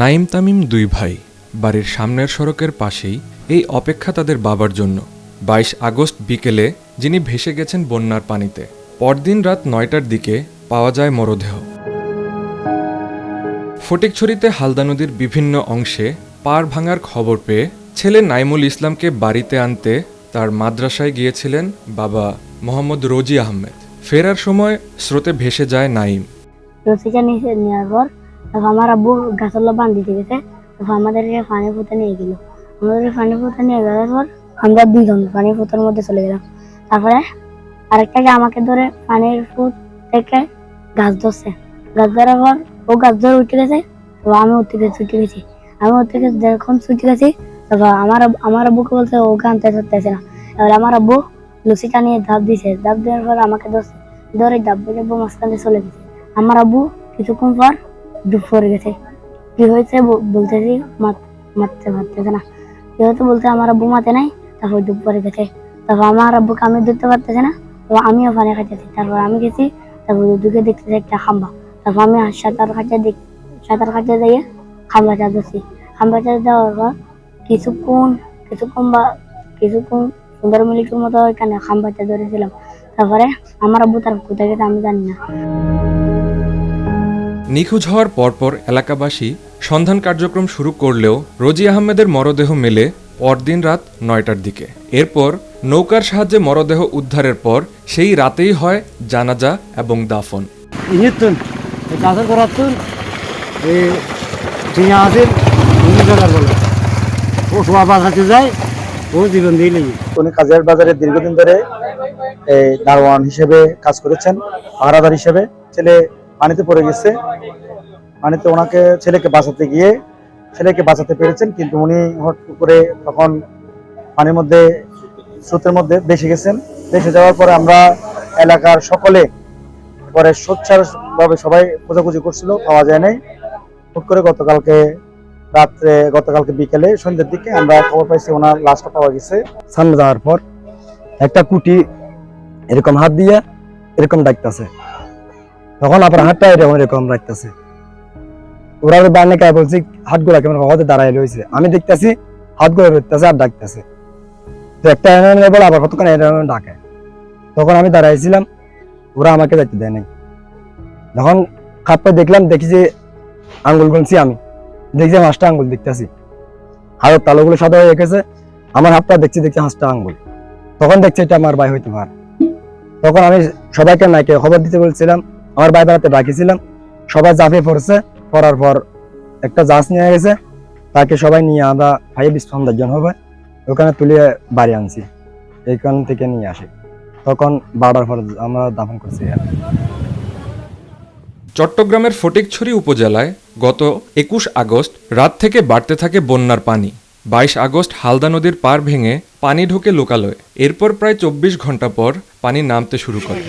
নাইম তামিম দুই ভাই বাড়ির সামনের সড়কের পাশেই এই অপেক্ষা তাদের বাবার জন্য। বাইশ আগস্ট বিকেলে যিনি ভেসে গেছেন বন্যার পানিতে, পরদিন রাত নয়টার দিকে পাওয়া যায় মরদেহ। ফটিকছড়িতে হালদা নদীর বিভিন্ন অংশে পার ভাঙার খবর পেয়ে ছেলে নাইমুল ইসলামকে বাড়িতে আনতে তার মাদ্রাসায় গিয়েছিলেন বাবা মোহাম্মদ রোজি আহমেদ। ফেরার সময় স্রোতে ভেসে যায় নাইম। রসিটা নিচে নেওয়ার পর তারপর আমার আব্বু গাছের লোক বান্ধ গেছে তারপর আমাদেরকে পানি ফুতে নিয়ে গেল। আমাদের পানি ফুতে নিয়ে যাওয়ার পর আমরা দুইজন পানি ফুতের মধ্যে চলে গেলাম। তারপরে আরেকটাকে আমাকে ধরে পানির ফুট থেকে গাছ ধরছে। গাছ ধরার পর ও গাছ ধরে উঠে গেছে। তো আমি উঠতে গেছি ছুটে গেছি। আমি উঠতে গেছি, যখন ছুটে গেছি তারপর আমার আমার আব্বুকে বলছে ও আনতে ধরতেছে না। এবার আমার আব্বু লুচিটা নিয়ে ধাপ দিছে। ধাপ দেওয়ার পর আমাকে ধরছে, ধরে ধাপ ডাব্বু ডাব্বু মাঝখানে চলে গেছে। আমার আব্বু কিছুক্ষণ পর পড়ে গেছে। কি হয়েছে বলতেছি মারতে পারতেছে না। কি হয়েছে বলতে আমার আব্বু মাতে নাই, তারপর পড়ে গেছে। তারপর আমার আব্বুকে আমি ধরতে পারতেছে না আমিও পানি খাইতেছি। তারপর আমি গেছি, তারপর দুদিকে দেখতেছি একটা খাম্বা। তারপর আমি সাঁতার কাটতে দেখ সাঁতার কাটতে যাইয়ে খাম্বাটা ধরছি। খাম্বাটা দেওয়ার পর কিছুক্ষণ কিছুক্ষণ বা কিছুক্ষণ পনেরো মিনিটের মতো এখানে খাম্বাটা ধরেছিলাম। তারপরে আমার আব্বু তার কোথায় গেছে আমি জানি না। নিখোঁজ হওয়ার পরপর এলাকাবাসী সন্ধান কার্যক্রম শুরু করলেও রোজি আহমেদের মরদেহ মেলে পরদিন রাত নয়টার দিকে। এরপর নৌকার সাহায্যে মরদেহ উদ্ধারের পর সেই রাতেই হয় জানাজা এবং দাফন। ও শোয়া যায় ও জীবন দিয়ে উনি কাজিয়ার বাজারে দীর্ঘদিন ধরে দারোয়ান হিসেবে কাজ করেছেন পাহারাদার হিসেবে। ছেলে পানিতে পড়ে গেছে। পানিতে ওনাকে ছেলেকে বাঁচাতে গিয়ে ছেলেকে বাঁচাতে পেরেছেন, কিন্তু উনি হট করে তখন পানির মধ্যে, স্রোতের মধ্যে ভেসে গেছেন। ভেসে যাওয়ার পরে আমরা এলাকার সকলে পরে সোচ্চারভাবে সবাই খোঁজাখুঁজি করছিল, পাওয়া যায় নাই। হুট করে গতকালকে রাত্রে, গতকালকে বিকেলে সন্ধ্যের দিকে আমরা খবর পাইছি ওনার লাশটা পাওয়া গেছে। সামনে যাওয়ার পর একটা কুটি এরকম হাত দিয়ে এরকম ডাকতেছে। তখন আবার হাতটা এরকম এরকম রাখতেছে ওরা বানে কায় বলছি, হাতগুলা কেমন হতে দাঁড়াই রয়েছে আমি দেখতেছি, হাতগুলো ধরতেছে আর ডাকতেছে। তো একটা এনে বলে আবার কতক্ষণ এরকম ডাকে। তখন আমি দাঁড়াইছিলাম, ওরা আমাকে দেখতে দেয় নাই। যখন খাপ্পা দেখলাম, দেখি যে আঙ্গুল গুনছি আমি। দেখছি হাঁসটা আঙ্গুল দেখতেছি। হাতের তালুগুলো সাদা হয়ে গেছে। আমার হাতটা দেখছি দেখছি হাঁসটা আঙ্গুল। তখন দেখছি এটা আমার ভাই হইতে পারে। তখন আমি সবাইকে নাইকে খবর দিতে বলছিলাম আমার ভাই বেড়াতে ডাকিছিলাম সবাই জাফিয়ে পড়ছে, পড়ার পর একটা জাহাজ নিয়ে গেছে। তাকে সবাই নিয়ে আমরা ভাই বিশ জন হবে, ওখানে তুলে বাড়ি আনছি। এইখান থেকে নিয়ে আসি। তখন বাড়ার পর আমরা দাফন করছি। চট্টগ্রামের ফটিকছড়ি উপজেলায় গত একুশ আগস্ট রাত থেকে বাড়তে থাকে বন্যার পানি। বাইশ আগস্ট হালদা নদীর পার ভেঙে পানি ঢোকে লোকালয়ে। এরপর প্রায় চব্বিশ ঘণ্টা পর পানি নামতে শুরু করে।